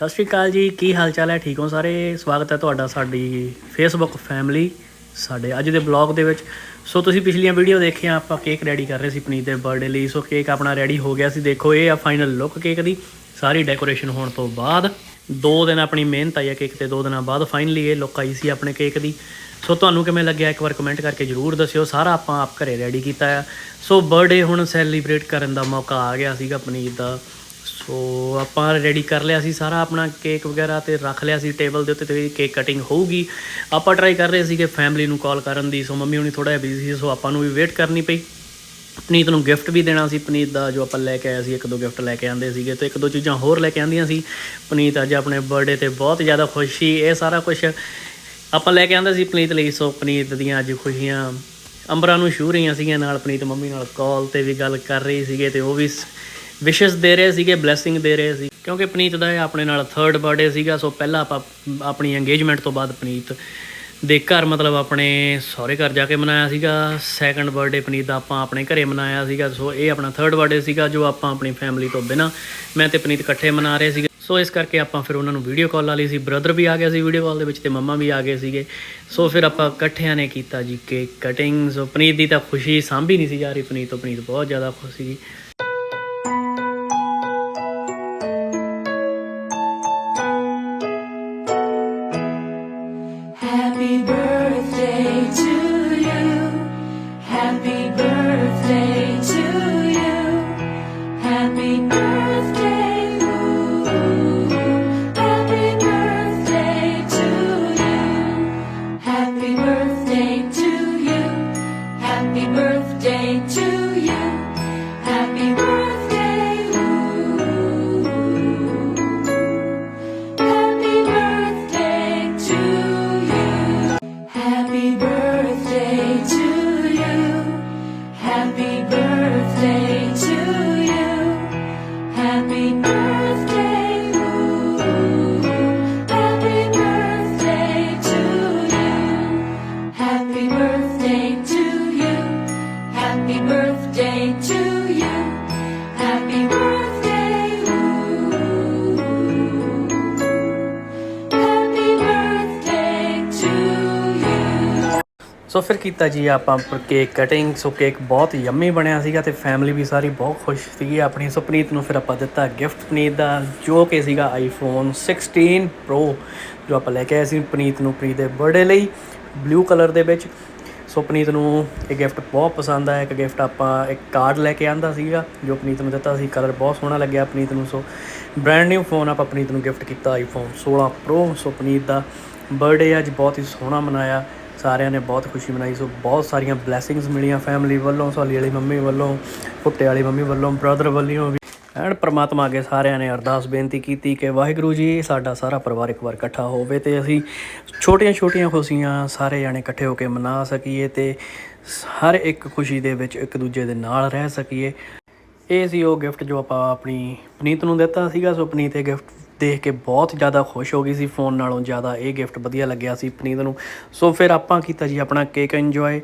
ਸਤਿ ਸ਼੍ਰੀ ਅਕਾਲ ਜੀ, ਕੀ ਹਾਲ ਚਾਲ ਹੈ? ਠੀਕ ਹੋ ਸਾਰੇ? ਸਵਾਗਤ ਹੈ ਤੁਹਾਡਾ ਸਾਡੀ ਫੇਸਬੁੱਕ ਫੈਮਿਲੀ ਸਾਡੇ ਅੱਜ ਦੇ ਬਲੌਗ ਦੇ ਵਿੱਚ। ਸੋ ਤੁਸੀਂ ਪਿਛਲੀਆਂ ਵੀਡੀਓ ਦੇਖੀਆਂ, ਆਪਾਂ ਕੇਕ ਰੈਡੀ ਕਰ ਰਹੇ ਸੀ ਪਨੀਤ ਦੇ ਬਰਥਡੇ ਲਈ। ਸੋ ਕੇਕ ਆਪਣਾ ਰੈਡੀ ਹੋ ਗਿਆ ਸੀ। ਦੇਖੋ, ਇਹ ਆ ਫਾਈਨਲ ਲੁੱਕ ਕੇਕ ਦੀ। ਸਾਰੀ ਡੈਕੋਰੇਸ਼ਨ ਹੋਣ ਤੋਂ ਬਾਅਦ, ਦੋ ਦਿਨ ਆਪਣੀ ਮਿਹਨਤ ਆਈ ਹੈ ਕੇਕ ਤੇ। ਦੋ ਦਿਨਾਂ ਬਾਅਦ ਫਾਈਨਲੀ ਇਹ ਲੁੱਕ ਆਈ ਸੀ ਆਪਣੇ ਕੇਕ ਦੀ। ਸੋ ਤੁਹਾਨੂੰ ਕਿਵੇਂ ਲੱਗਿਆ, ਇੱਕ ਵਾਰ ਕਮੈਂਟ ਕਰਕੇ ਜਰੂਰ ਦੱਸਿਓ। ਸਾਰਾ ਆਪਾਂ ਆਪ ਘਰੇ ਰੈਡੀ ਕੀਤਾ ਆ। ਸੋ ਬਰਥਡੇ ਹੁਣ ਸੈਲੀਬ੍ਰੇਟ ਕਰਨ ਦਾ ਮੌਕਾ ਆ ਗਿਆ ਸੀਗਾ ਪਨੀਤ ਦਾ। ਸੋ ਆਪਾਂ ਰੈਡੀ ਕਰ ਲਿਆ ਸੀ ਸਾਰਾ ਆਪਣਾ ਕੇਕ ਵਗੈਰਾ ਤੇ ਰੱਖ ਲਿਆ ਸੀ ਟੇਬਲ ਦੇ ਉੱਤੇ ਤੇ ਕੇਕ ਕਟਿੰਗ ਹੋਊਗੀ। ਆਪਾਂ ਟਰਾਈ ਕਰ ਰਹੇ ਸੀਗੇ ਫੈਮਿਲੀ ਨੂੰ ਕਾਲ ਕਰਨ ਦੀ, ਸੋ ਮੰਮੀ ਹੁਣੀ ਥੋੜਾ ਜਿਹਾ ਬਿਜ਼ੀ ਸੀ, ਸੋ ਆਪਾਂ ਨੂੰ ਵੀ ਵੇਟ ਕਰਨੀ ਪਈ। ਪਨੀਤ ਨੂੰ ਗਿਫਟ ਵੀ ਦੇਣਾ ਸੀ, ਪਨੀਤ ਦਾ ਜੋ ਆਪਾਂ ਲੈ ਕੇ ਆਏ ਸੀ, ਇੱਕ ਦੋ ਗਿਫਟ ਲੈ ਕੇ ਆਂਦੇ ਸੀਗੇ ਤੇ ਇੱਕ ਦੋ ਚੀਜ਼ਾਂ ਹੋਰ ਲੈ ਕੇ ਆਂਦੀਆਂ ਸੀ। ਪਨੀਤ ਅੱਜ ਆਪਣੇ ਬਰਥਡੇ ਤੇ ਬਹੁਤ ਜ਼ਿਆਦਾ ਖੁਸ਼ ਸੀ, ਇਹ ਸਾਰਾ ਕੁਝ ਆਪਾਂ ਲੈ ਕੇ ਆਂਦੇ ਸੀ ਪਨੀਤ ਲਈ, ਸੋ ਪਨੀਤ ਦੀਆਂ ਅੱਜ ਖੁਸ਼ੀਆਂ ਅੰਬਰਾਂ ਨੂੰ ਛੂ ਰਹੀਆਂ ਸੀਗੀਆਂ ਨਾਲ, ਪਨੀਤ ਮੰਮੀ ਨਾਲ ਕਾਲ ਤੇ ਵੀ ਗੱਲ ਕਰ ਰਹੀ ਸੀਗੇ ਤੇ ਉਹ ਵੀ ਵਿਸ਼ੇਸ ਦੇ ਰਹੇ ਸੀਗੇ ਬਲੇਸਿੰਗ ਦੇ ਰਹੇ ਸੀ। ਕਿਉਂਕਿ ਪਨੀਤ ਦਾ ਇਹ ਆਪਣੇ ਨਾਲ ਥਰਡ ਬਰਥਡੇ ਸੀਗਾ ਸੋ ਪਹਿਲਾਂ ਆਪਾਂ ਆਪਣੀ ਇੰਗੇਜਮੈਂਟ ਤੋਂ ਬਾਅਦ ਪਨੀਤ ਦੇ ਘਰ ਮਤਲਬ ਆਪਣੇ ਸਹੁਰੇ ਘਰ ਜਾ ਕੇ ਮਨਾਇਆ ਸੀਗਾ। ਸੈਕੰਡ ਬਰਥਡੇ ਪਨੀਤ ਦਾ ਆਪਾਂ ਆਪਣੇ ਘਰੇ ਮਨਾਇਆ ਸੀਗਾ ਸੋ ਇਹ ਆਪਣਾ ਥਰਡ ਬਰਥਡੇ ਸੀਗਾ, ਜੋ ਆਪਾਂ ਆਪਣੀ ਫੈਮਿਲੀ ਤੋਂ ਬਿਨਾ ਮੈਂ ਤੇ ਪਨੀਤ ਇਕੱਠੇ ਮਨਾ ਰਹੇ ਸੀਗੇ। ਸੋ ਇਸ ਕਰਕੇ ਆਪਾਂ ਫਿਰ ਉਹਨਾਂ ਨੂੰ ਵੀਡੀਓ ਕਾਲ ਲਾ ਲਈ ਸੀ। ਬ੍ਰਦਰ ਵੀ ਆ ਗਿਆ ਸੀ ਵੀਡੀਓ ਕਾਲ ਦੇ ਵਿੱਚ ਤੇ ਮੰਮਾ ਵੀ ਆ ਗਏ ਸੀਗੇ। ਸੋ ਫਿਰ ਆਪਾਂ ਇਕੱਠਿਆਂ ਨੇ ਕੀਤਾ ਜੀ ਕੇਕ ਕਟਿੰਗ ਸੋ ਪਨੀਤ ਦੀ ਤਾਂ ਖੁਸ਼ੀ ਸਾਂਭੀ ਨਹੀਂ ਸੀ ਜਾ ਰਹੀ ਪਨੀਤ ਤੋਂ ਪਨੀਤ ਬਹੁਤ ਜ਼ਿਆਦਾ ਖੁਸ਼ ਸੀ Happy. ਸੋ ਫਿਰ ਕੀਤਾ ਜੀ ਆਪਾਂ ਕੇਕ ਕਟਿੰਗ ਸੋ ਕੇਕ ਬਹੁਤ ਯੰਮੀ ਬਣਿਆ ਸੀਗਾ ਤੇ ਫੈਮਿਲੀ ਵੀ ਸਾਰੀ ਬਹੁਤ ਖੁਸ਼ ਸੀਗੀ। ਆਪਣੀ ਸੋ ਪਨੀਤ ਨੂੰ ਫਿਰ ਆਪਾਂ ਦਿੱਤਾ ਗਿਫਟ ਪਨੀਤ ਦਾ, ਜੋ ਕਿ ਸੀਗਾ ਆਈਫੋਨ 16 ਪ੍ਰੋ ਜੋ ਆਪਾਂ ਲੈ ਕੇ ਆਏ ਸੀ ਪਨੀਤ ਨੂੰ ਪ੍ਰੀਤ ਦੇ ਬਰਥਡੇ ਲਈ ਬਲੂ ਕਲਰ ਦੇ ਵਿੱਚ। ਸੋ ਪਨੀਤ ਨੂੰ ਇਹ ਗਿਫਟ ਬਹੁਤ ਪਸੰਦ ਆਇਆ। ਇੱਕ ਗਿਫਟ ਆਪਾਂ ਇੱਕ ਕਾਰਡ ਲੈ ਕੇ ਆਂਦਾ ਸੀਗਾ, ਜੋ ਪਨੀਤ ਨੂੰ ਦਿੱਤਾ ਸੀ। ਕਲਰ ਬਹੁਤ ਸੋਹਣਾ ਲੱਗਿਆ ਪਨੀਤ ਨੂੰ ਸੋ ਬ੍ਰਾਂਡ ਨਿਊ ਫੋਨ ਆਪਾਂ ਪਨੀਤ ਨੂੰ ਗਿਫਟ ਕੀਤਾ ਆਈਫੋਨ 16 ਪ੍ਰੋ ਸੋ ਪਨੀਤ ਦਾ ਬਰਥਡੇ ਅੱਜ ਬਹੁਤ ਹੀ ਸੋਹਣਾ ਮਨਾਇਆ। ਸਾਰਿਆਂ ਨੇ ਬਹੁਤ ਖੁਸ਼ੀ ਮਨਾਈ, ਸੋ ਬਹੁਤ ਸਾਰੀਆਂ ਬਲੇਸਿੰਗਸ ਮਿਲੀਆਂ ਫੈਮਿਲੀ ਵੱਲੋਂ, ਸੋਲੀ ਵਾਲੀ ਮੰਮੀ ਵੱਲੋਂ ਪੁੱਤੇ ਵਾਲੀ ਮੰਮੀ ਵੱਲੋਂ ਬ੍ਰਦਰ ਵੱਲੋਂ ਵੀ। ਐਂਡ ਪ੍ਰਮਾਤਮਾ ਅੱਗੇ ਸਾਰਿਆਂ ਨੇ ਅਰਦਾਸ ਬੇਨਤੀ ਕੀਤੀ ਕਿ ਵਾਹਿਗੁਰੂ ਜੀ, ਸਾਡਾ ਸਾਰਾ ਪਰਿਵਾਰ ਇੱਕ ਵਾਰ ਇਕੱਠਾ ਹੋਵੇ ਤੇ ਅਸੀਂ ਛੋਟੀਆਂ-ਛੋਟੀਆਂ ਖੁਸ਼ੀਆਂ ਸਾਰੇ ਜਾਣੇ ਇਕੱਠੇ ਹੋ ਕੇ ਮਨਾ ਸਕੀਏ ਤੇ ਹਰ ਇੱਕ ਖੁਸ਼ੀ ਦੇ ਵਿੱਚ ਇੱਕ ਦੂਜੇ ਦੇ ਨਾਲ ਰਹਿ ਸਕੀਏ। ਇਹ ਸੀ ਉਹ ਗਿਫਟ ਜੋ ਆਪਾਂ ਆਪਣੀ ਪਨੀਤ ਨੂੰ ਦਿੱਤਾ ਸੀਗਾ, ਸੋ ਪਨੀਤ ਇਹ ਗਿਫਟ ਦੇਖ ਕੇ ਬਹੁਤ ਜ਼ਿਆਦਾ ਖੁਸ਼ ਹੋ ਗਈ ਸੀ ਫੋਨ ਨਾਲੋਂ, ਜ਼ਿਆਦਾ ਇਹ ਗਿਫਟ ਵਧੀਆ ਲੱਗਿਆ ਸੀ ਪਨੀਤ ਨੂੰ। ਸੋ ਫਿਰ ਆਪਾਂ ਕੀਤਾ ਜੀ ਆਪਣਾ ਕੇਕ ਇੰਜੋਏ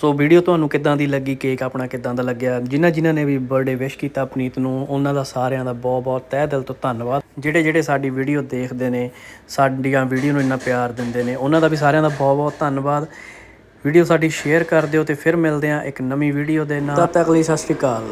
ਸੋ ਵੀਡੀਓ ਤੁਹਾਨੂੰ ਕਿੱਦਾਂ ਦੀ ਲੱਗੀ? ਕੇਕ ਆਪਣਾ ਕਿੱਦਾਂ ਦਾ ਲੱਗਿਆ? ਜਿਨ੍ਹਾਂ ਜਿਨ੍ਹਾਂ ਨੇ ਵੀ ਬਰਥਡੇ ਵਿਸ਼ ਕੀਤਾ ਪਨੀਤ ਨੂੰ, ਉਹਨਾਂ ਦਾ ਸਾਰਿਆਂ ਦਾ ਬਹੁਤ ਬਹੁਤ ਤਹਿ ਦਿਲ ਤੋਂ ਧੰਨਵਾਦ। ਜਿਹੜੇ ਜਿਹੜੇ ਸਾਡੀ ਵੀਡੀਓ ਦੇਖਦੇ ਨੇ, ਸਾਡੀਆਂ ਵੀਡੀਓ ਨੂੰ ਇੰਨਾ ਪਿਆਰ ਦਿੰਦੇ ਨੇ, ਉਹਨਾਂ ਦਾ ਵੀ ਸਾਰਿਆਂ ਦਾ ਬਹੁਤ ਬਹੁਤ ਧੰਨਵਾਦ। ਵੀਡੀਓ ਸਾਡੀ ਸ਼ੇਅਰ ਕਰ ਦਿਓ ਤੇ ਫਿਰ ਮਿਲਦੇ ਹਾਂ ਇੱਕ ਨਵੀਂ ਵੀਡੀਓ ਦੇ ਨਾਲ। ਤਦ ਤੱਕ ਲਈ ਸਤਿ ਸ਼੍ਰੀ ਅਕਾਲ।